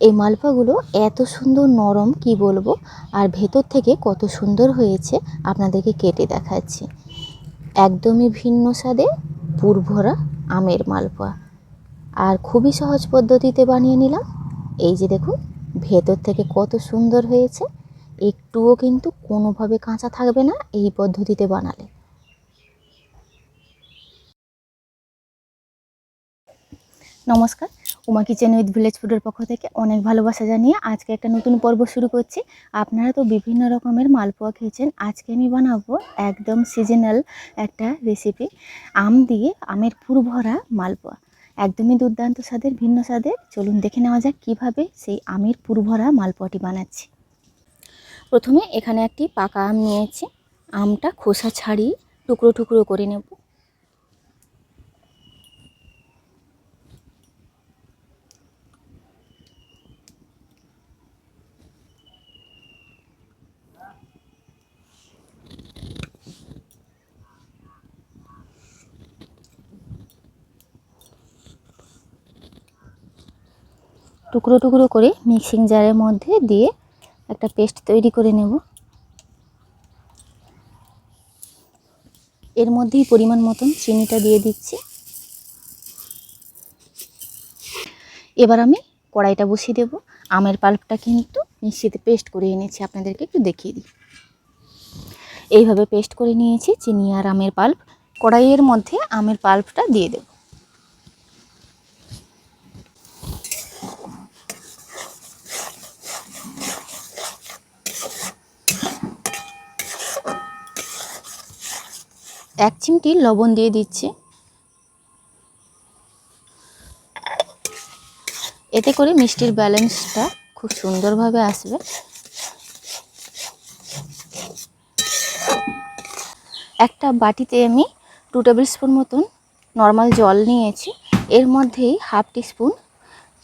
এই মালপাগুলো এত সুন্দর নরম, কি বলব? আর ভেতর থেকে কত সুন্দর হয়েছে আপনাদেরকে কেটে দেখাচ্ছি। একদমই ভিন্ন স্বাদে পুরভরা আমের মালপোয়া। আর খুবই সহজ পদ্ধতিতে বানিয়ে নিলাম। এই যে দেখুন, ভেতর থেকে কত সুন্দর হয়েছে। একটুও কিন্তু কোনোভাবে কাঁচা থাকবে না এই পদ্ধতিতে বানালে। নমস্কার উমা কিচেন উইথ ভিলেজ ফুডের পক্ষ থেকে অনেক ভালোবাসা জানিয়ে আজকে একটা নতুন পর্ব শুরু করছি। আপনারা তো বিভিন্ন রকমের মালপোয়া খেয়েছেন, আজকে আমি বানাবো একদম সিজনাল একটা রেসিপি আম দিয়ে আমের পুরভরা মালপোয়া। একদমই দুর্দান্ত স্বাদের, ভিন্ন স্বাদের। চলুন দেখে নেওয়া যাক কীভাবে সেই আমের পুরভরা মালপোয়াটি বানাচ্ছি। প্রথমে এখানে একটি পাকা আম নিয়েছি। আমটা খোসা ছাড়িয়ে টুকরো টুকরো করে নেব। টুকরো টুকরো করে মিক্সিং জারের মধ্যে দিয়ে একটা পেস্ট তৈরি করে নেব। এর মধ্যেই পরিমাণ মতন চিনিটা দিয়ে দিচ্ছি। এবার আমি কড়াইটা বসিয়ে দেব। আমের পাল্পটা কিন্তু মিক্সিতে পেস্ট করে এনেছি, আপনাদেরকে একটু দেখিয়ে দিই। এইভাবে পেস্ট করে নিয়েছি, চিনি আর আমের পাল্প। কড়াইয়ের মধ্যে আমের পাল্পটা দিয়ে দেব। এক চিমটি লবণ দিয়ে দিচ্ছি। এতে করে মিষ্টির ব্যালেন্সটা খুব সুন্দরভাবে আসবে। একটা বাটিতে আমি টু টেবিল স্পুন মতন নর্মাল জল নিয়েছি। এর মধ্যেই হাফ টিস্পুন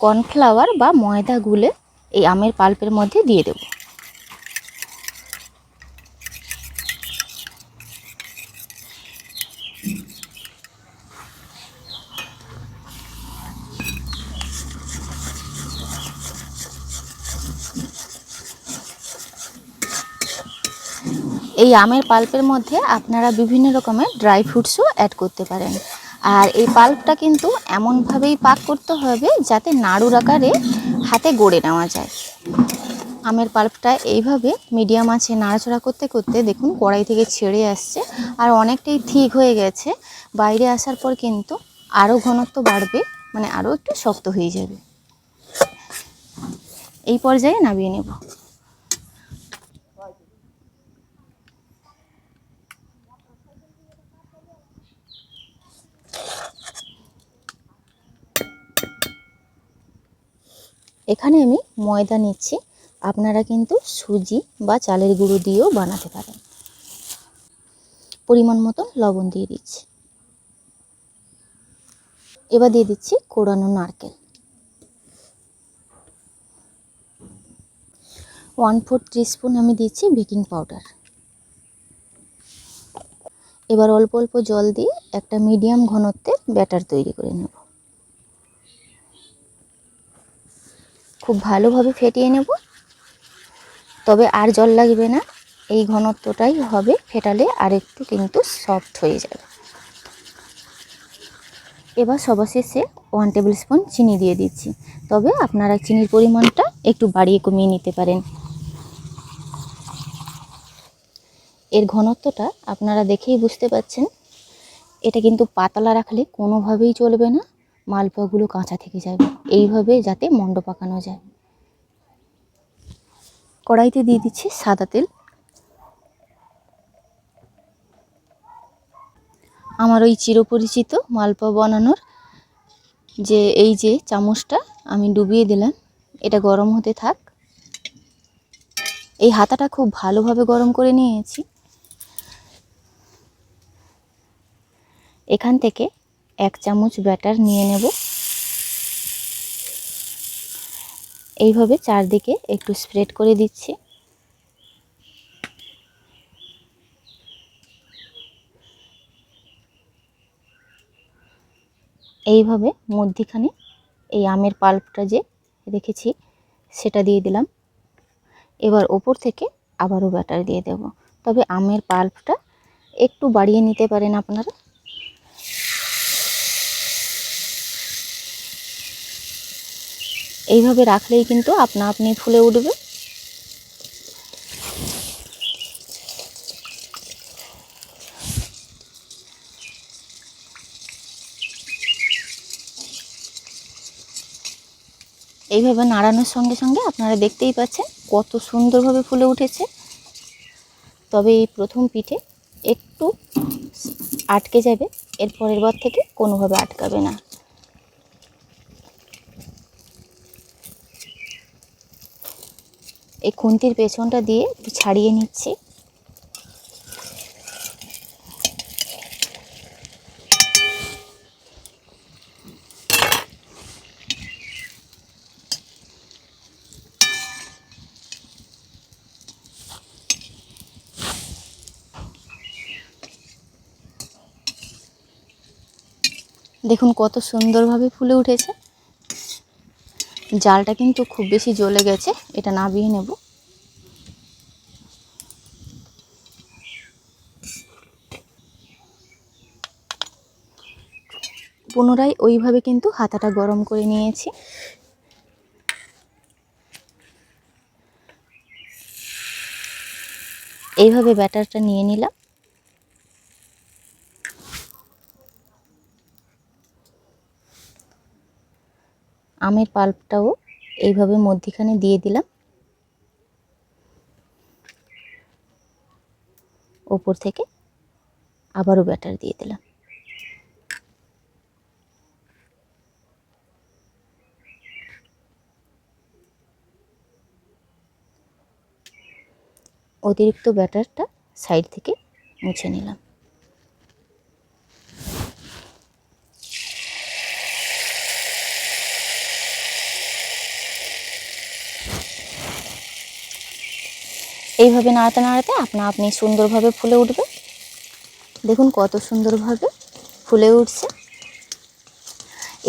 কর্নফ্লাওয়ার বা ময়দা গুলে এই আমের পাল্পের মধ্যে দিয়ে দেবো। এই আমের পাল্পের মধ্যে আপনারা বিভিন্ন রকমের ড্রাই ফ্রুটসও অ্যাড করতে পারেন। আর এই পাল্পটা কিন্তু এমনভাবেই পাক করতে হবে যাতে নাড়ুর আকারে হাতে গড়ে নেওয়া যায়। আমের পাল্পটা এইভাবে মিডিয়াম আছে নাড়াচড়া করতে করতে দেখুন কড়াই থেকে ছেড়ে আসছে আর অনেকটাই ঠিক হয়ে গেছে। বাইরে আসার পর কিন্তু আরও ঘনত্ব বাড়বে মানে আরও একটু শক্ত হয়ে যাবে। এই পর্যায়ে নামিয়ে নেব। এখানে আমি ময়দা নিচ্ছি। আপনারা কিন্তু সুজি বা চালের গুঁড়ো দিয়েও বানাতে পারেন। পরিমাণ মতো লবণ দিয়ে দিচ্ছি। এবার দিয়ে দিচ্ছি কোড়ানো নারকেল। ওয়ান ফোর স্পুন আমি দিচ্ছি বেকিং পাউডার। এবার অল্প অল্প জল দিয়ে একটা মিডিয়াম ঘনত্বের ব্যাটার তৈরি করে নেব। খুব ভালোভাবে ফেটিয়ে নেব। তবে আর জল লাগবে না, এই ঘনত্বটাই হবে ফেটালে আর একটু কিন্তু সফট হয়ে যাবে। এবার সবার শেষে ওয়ান টেবিল স্পুন চিনি দিয়ে দিচ্ছি। তবে আপনারা চিনির পরিমাণটা একটু বাড়িয়ে কমিয়ে নিতে পারেন। এর ঘনত্বটা আপনারা দেখেই বুঝতে পাচ্ছেন। এটা কিন্তু পাতলা রাখলে কোনোভাবেই চলবে না। মালপোয়াগুলো কাঁচা থেকে যাবে এইভাবে যাতে মণ্ড পাকানো যায়। কড়াইতে দিয়ে দিচ্ছি সাদা তেল। আমার ওই চিরপরিচিত মালপোয়া বানানোর যে এই যে চামচটা আমি ডুবিয়ে দিলাম, এটা গরম হতে থাক। এই হাতাটা খুব ভালোভাবে গরম করে নিয়েছি। এখান থেকে এক চামচ ব্যাটার নিয়ে নেব। এইভাবে চারদিকে একটু স্প্রেড করে দিচ্ছি। এইভাবে মধ্যিখানে এই আমের পাল্পটা যে রেখেছি, সেটা দিয়ে দিলাম। এবার ওপর থেকে আবারও ব্যাটার দিয়ে দেব। তবে আমের পাল্পটা একটু বাড়িয়ে নিতে পারেন আপনারা। এইভাবে রাখলেই কিন্তু আপনা আপনি ফুলে উঠবে। এইভাবে নাড়ানোর সঙ্গে সঙ্গে আপনারা দেখতেই পাচ্ছেন কত সুন্দরভাবে ফুলে উঠেছে। তবে এই প্রথম পিঠে একটু আটকে যাবে এর পরের বার থেকে কোনোভাবে আটকাবে না। এই খুন্তির পেছনটা দিয়ে ছাড়িয়ে নিচ্ছি। দেখুন কত সুন্দরভাবে ফুলে উঠেছে। জালটা কিন্তু খুব বেশি জ্বলে গেছে, এটা নাবিয়ে নেব। পুনরায় ওইভাবে কিন্তু হাতাটা গরম করে নিয়েছি। এইভাবে ব্যাটারটা নিয়ে নিলাম। আমের পাল্পটাও এইভাবে মধ্যিখানে দিয়ে দিলাম। ওপর থেকে আবারও ব্যাটার দিয়ে দিলাম। অতিরিক্ত ব্যাটারটা সাইড থেকে মুছে নিলাম। এইভাবে নাড়াতে নাড়াতে আপনা আপনি সুন্দরভাবে ফুলে উঠবে। দেখুন কত সুন্দরভাবে ফুলে উঠছে।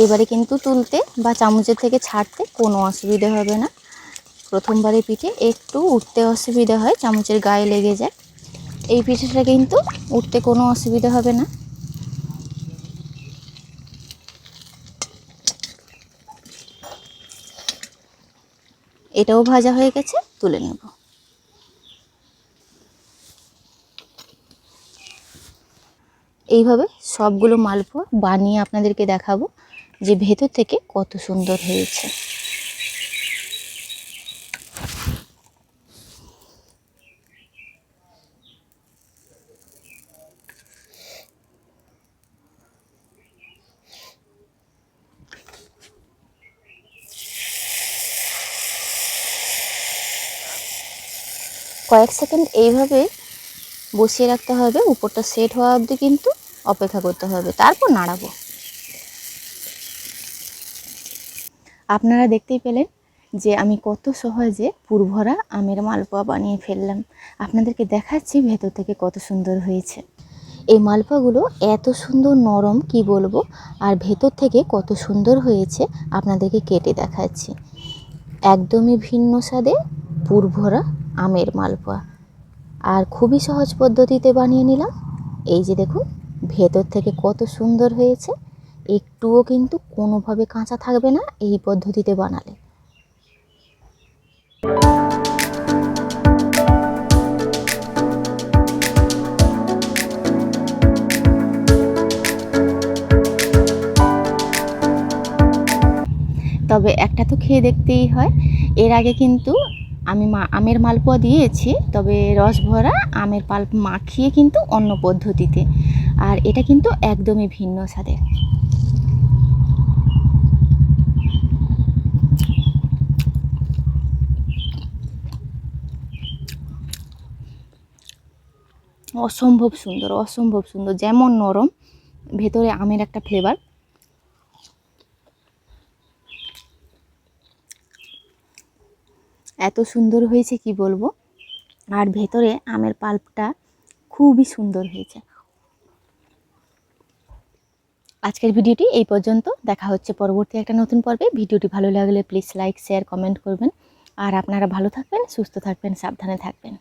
এবারে কিন্তু তুলতে বা চামচের থেকে ছাড়তে কোনো অসুবিধে হবে না। প্রথমবারে পিঠে একটু উঠতে অসুবিধা হয়, চামচের গায়ে লেগে যায়। এই পিঠেটা কিন্তু উঠতে কোনো অসুবিধা হবে না। এটাও ভাজা হয়ে গেছে, তুলে নেব। এইভাবে সবগুলো মালপোয়া বানিয়ে আপনাদেরকে দেখাবো যে ভেতর থেকে কত সুন্দর হয়েছে। কয়েক সেকেন্ড এইভাবে বসিয়ে রাখতে হবে, উপরটা সেট হওয়া অবধি কিন্তু অপেক্ষা করতে হবে, তারপর নাড়াবো। আপনারা দেখতেই পেলেন যে আমি কত সহজে পুরভরা আমের মালপোয়া বানিয়ে ফেললাম। আপনাদেরকে দেখাচ্ছি ভেতর থেকে কত সুন্দর হয়েছে। এই মালপোয়াগুলো এত সুন্দর নরম, কি বলব? আর ভেতর থেকে কত সুন্দর হয়েছে, আপনাদেরকে কেটে দেখাচ্ছি। একদমই ভিন্ন স্বাদে পুরভরা আমের মালপোয়া। আর খুবই সহজ পদ্ধতিতে বানিয়ে নিলাম। এই যে দেখুন ভেতর থেকে কত সুন্দর হয়েছে, একটুও কিন্তু কোনোভাবে কাঁচা থাকবে না এই পদ্ধতিতে বানালে। তবে একটা তো খেয়ে দেখতেই হয়, এর আগে কিন্তু আমি মা, আমের মালপোয়া দিয়েছি, তবে রস ভরা আমের পাল্প মাখিয়ে কিন্তু অন্য পদ্ধতিতে। আর এটা কিন্তু একদমই ভিন্ন স্বাদের। অসম্ভব সুন্দর অসম্ভব সুন্দর, যেমন নরম, ভেতরে আমের একটা ফ্লেভার এত সুন্দর হয়েছে কি বলব? আর ভেতরে আমের পাল্পটা খুবই সুন্দর হয়েছে। আজকের ভিডিওটি এই পর্যন্ত। দেখা হচ্ছে পরবর্তী একটা নতুন পর্বে। ভিডিওটি ভালো লাগলে প্লিজ লাইক শেয়ার কমেন্ট করবেন। আর আপনারা ভালো থাকবেন, সুস্থ থাকবেন, সাবধানে থাকবেন।